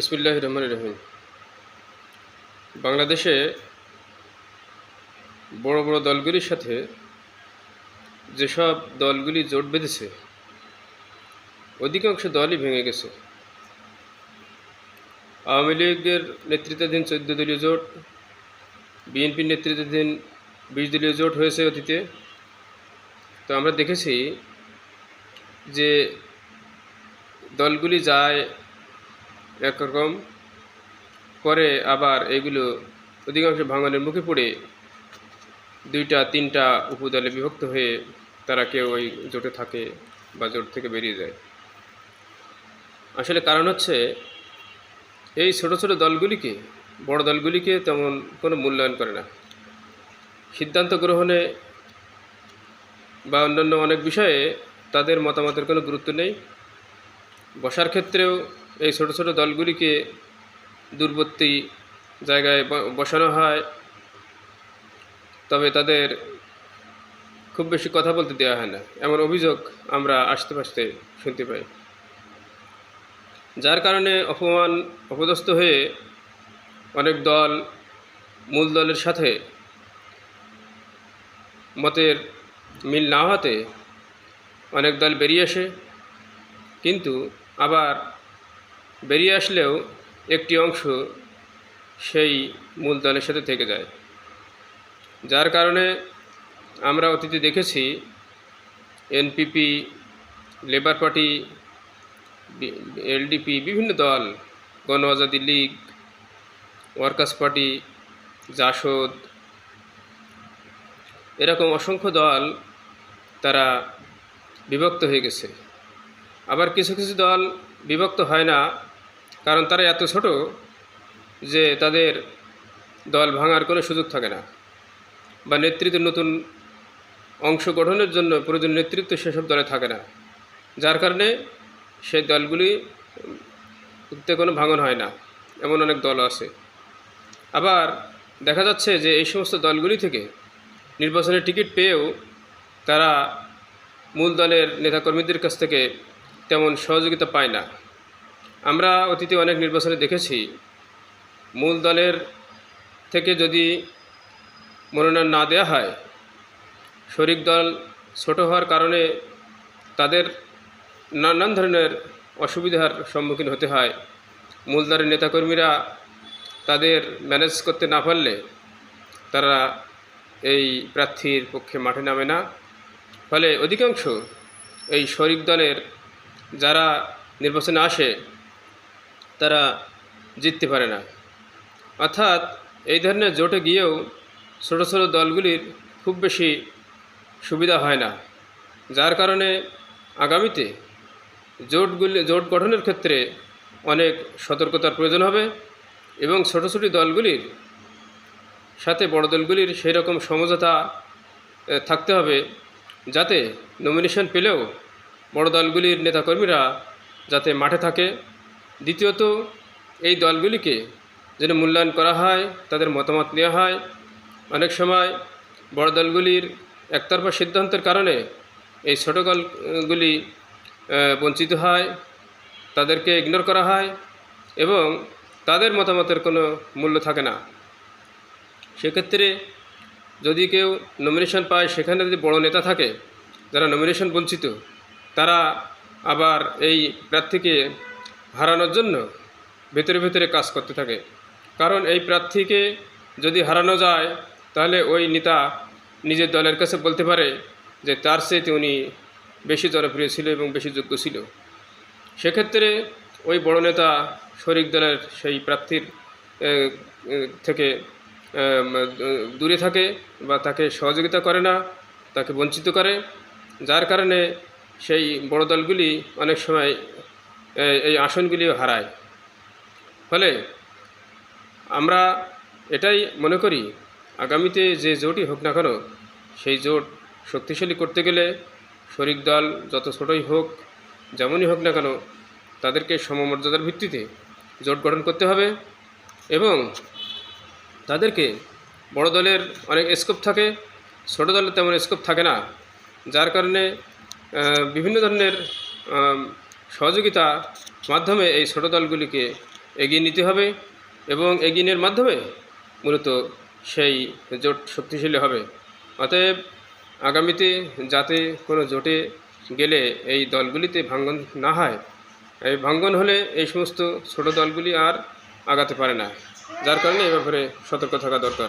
বিসমুল্লাহ রহমান রহিম বাংলাদেশে বড় বড় দলগুলির সাথে যেসব দলগুলি জোট বেঁধেছে, অধিকাংশ দলই ভেঙে গেছে। আওয়ামী লীগের নেতৃত্বাধীন চোদ্দ দলীয় জোট, বিএনপির নেতৃত্বাধীন বিশ দলীয় জোট হয়েছে অতীতে। তো আমরা দেখেছি যে দলগুলি যায় একরকম পরে আবার এগুলো অধিকাংশ ভাঙনের মুখে পড়ে দুইটা, তিনটা উপদলে বিভক্ত হয়ে তারা কেউ ওই জোটে থাকে বা জোট থেকে বেরিয়ে যায়। আসলে কারণ হচ্ছে এই ছোট ছোট দলগুলিকে, বড় দলগুলিকে তেমন কোনো মূল্যায়ন করে না। সিদ্ধান্ত গ্রহণে বা অন্যান্য অনেক বিষয়ে তাদের মতামতের কোনো গুরুত্ব নেই। বসার ক্ষেত্রেও এই ছোট ছোট দলগুলিকে দূরবর্তী জায়গায় বসানো হয়। তবে তাদের খুব বেশি কথা বলতে দেওয়া হয় না। এমন অভিযোগ আমরা আসতে পাশতে শুনতে পাই। যার কারণে অপমান, অপদস্থ হয়ে অনেক দল, মূল দলের সাথে মতের মিল না হতে অনেক দল বেরিয়ে আসে। কিন্তু আবার বেরিয়ে আসলেও একটি অংশ সেই মূল দলের সাথে থেকে যায়। যার কারণে আমরা অতীতে দেখেছি এনপিপি, লেবার পার্টি এলডিপি বিভিন্ন দল গণ আজাদি লীগ, ওয়ার্কার্স পার্টি, জাসদ, এরকম অসংখ্য দল তারা বিভক্ত হয়ে গেছে। আবার কিছু কিছু দল বিভক্ত হয় না কারণ তারা এত ছোট যে তাদের দল ভাঙার কোনো সুযোগ থাকে না। বা নেতৃত্বের নতুন অংশ গঠনের জন্য প্রয়োজন নেতৃত্ব সেসব দলে থাকে না। যার কারণে সেই দলগুলি কোনো ভাঙন হয় না, এমন অনেক দল আছে। আবার দেখা যাচ্ছে যে এই সমস্ত দলগুলি থেকে নির্বাচনের টিকিট পেয়েও তারা মূল দলের নেতাকর্মীদের কাছ থেকে তেমন সহযোগিতা পায় না। আমরা অতীতে অনেক নির্বাচনে দেখেছি, মূল দলের থেকে যদি মনোনয়ন না দেওয়া হয়, শরিক দল ছোট হওয়ার কারণে তাদের নানান ধরনের অসুবিধার সম্মুখীন হতে হয়। মূল দলের নেতাকর্মীরা তাদের ম্যানেজ করতে না পারলে তারা এই প্রার্থীর পক্ষে মাঠে নামে না। ফলে অধিকাংশ এই শরিক দলের যারা নির্বাচনে আসে তারা জিততে পারে না। অর্থাৎ এই ধরনের জোটে গিয়েও ছোটো ছোটো দলগুলির খুব বেশি সুবিধা হয় না। যার কারণে আগামীতে জোটগুলি, জোট গঠনের ক্ষেত্রে অনেক সতর্কতার প্রয়োজন হবে এবং ছোটো ছোটো দলগুলির সাথে বড় দলগুলির সেই রকম সমঝোতা থাকতে হবে যাতে নমিনেশন পেলেও বড় দলগুলির নেতাকর্মীরা যাতে মাঠে থাকে দ্বিতীয়ত, এই দলগুলিকে যেন মূল্যায়ন করা হয়, তাদের মতামত নেওয়া হয়। অনেক সময় বড় দলগুলির একতরফা সিদ্ধান্তের কারণে এই ছোট দলগুলি বঞ্চিত হয়, তাদেরকে ইগনোর করা হয় এবং তাদের মতামতের কোনো মূল্য থাকে না। সেক্ষেত্রে যদি কেউ নমিনেশন পায়, সেখানে যদি বড় নেতা থাকে, যারা নমিনেশন বঞ্চিত, তারা আবার এই প্রার্থীকে হারানোর জন্য ভেতরে ভেতরে কাজ করতে থাকে। কারণ এই প্রার্থীকে যদি হারানো যায়, তাহলে ওই নেতা নিজের দলের কাছে বলতে পারে যে তার চেয়েতে উনি বেশি জনপ্রিয় ছিল এবং বেশি যোগ্য ছিল। সেক্ষেত্রে ওই বড় নেতা শরিক দলের সেই প্রার্থীর থেকে দূরে থাকে বা তাকে সহযোগিতা করে না, তাকে বঞ্চিত করে। যার কারণে সেই বড় দলগুলি অনেক সময় এই আসনগুলিও হারায়। ফলে আমরা এটাই মনে করি, আগামীতে যে জোটই হোক না কেন, সেই জোট শক্তিশালী করতে গেলে শরিক দল যত ছোটই হোক, যেমনই হোক না কেন, তাদেরকে সমমর্যাদার ভিত্তিতে জোট গঠন করতে হবে এবং তাদেরকে বড় দলের অনেক স্কোপ থাকে, ছোট দলের তেমন স্কোপ থাকে না। যার কারণে বিভিন্ন ধরনের আম, সহযোগিতা মাধ্যমে এই ছোট দলগুলিকে এগিয়ে নিতে হবে এবং এগিয়ে নেওয়ার মাধ্যমে মূলত সেই জোট শক্তিশালী হবে। অতএব আগামীতে যাতে কোনো জোটে গেলে এই দলগুলিতে ভাঙ্গন না হয় এই ভাঙ্গন হলে এই সমস্ত ছোট দলগুলি আর আগাতে পারে না। যার কারণে এ ব্যাপারে সতর্ক থাকা দরকার।